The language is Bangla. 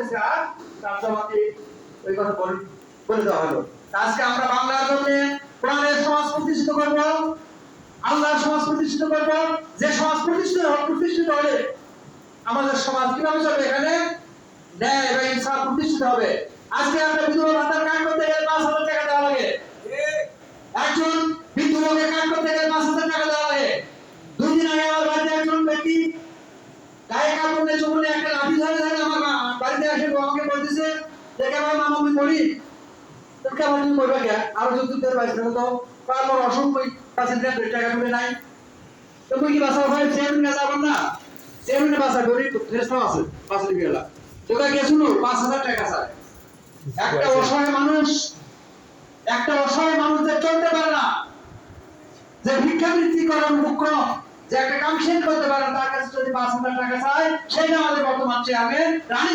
করতেছে আর ওই কথা বলে দেওয়া হলো। আজকে আমরা বাংলার জন্য সমাজ প্রতিষ্ঠিত করব সমাজ প্রতিষ্ঠিত করব। যে সমাজ প্রতিষ্ঠিত প্রতিষ্ঠিত হলে আমাদের সমাজ কীভাবে এখানে? ন্যায় এবং ইনসাফ প্রতিষ্ঠিত হবে। আজকে আমরা বিধবা ভাতার কাজ করতে গেলে পাঁচ হাজার টাকা দেওয়া লাগে। একজন বৃদ্ধ লোকের কাজ করতে গেলে পাঁচ হাজার টাকা দেওয়া লাগে। দুই দিন আগে আমার বাড়িতে একজন ব্যক্তি গায়ে কাপড় নিয়ে একটা লাঠি ধরে ধরে আমার মা- বাড়িতে এসে আমাকে বলতেছে দেখে আমার করি কেমন তুমি করবে কে আরও যদি তোর বাইশ তো তারপর অসংখ্য পাঁচ হাজার টাকা তুলে নাই তো কি বাসা হয়? চেয়ারম্যান কাছে যাবেন না। চেয়ারম্যানের বাসা গরিব ফেরস্তাও আছে পাঁচ লিবিয়ালা তোকে কে পাঁচ হাজার টাকা চায়। একটা অসহায় মানুষ একটা অসহায় চলতে পারে না যে ভিক্ষাবৃত্তি করার উপক্রম যে একটা কাম শেষ করতে পারে তার কাছে যদি পাঁচ হাজার টাকা চায় সেটা আমাদের বর্তমান চেয়ারম্যান রানী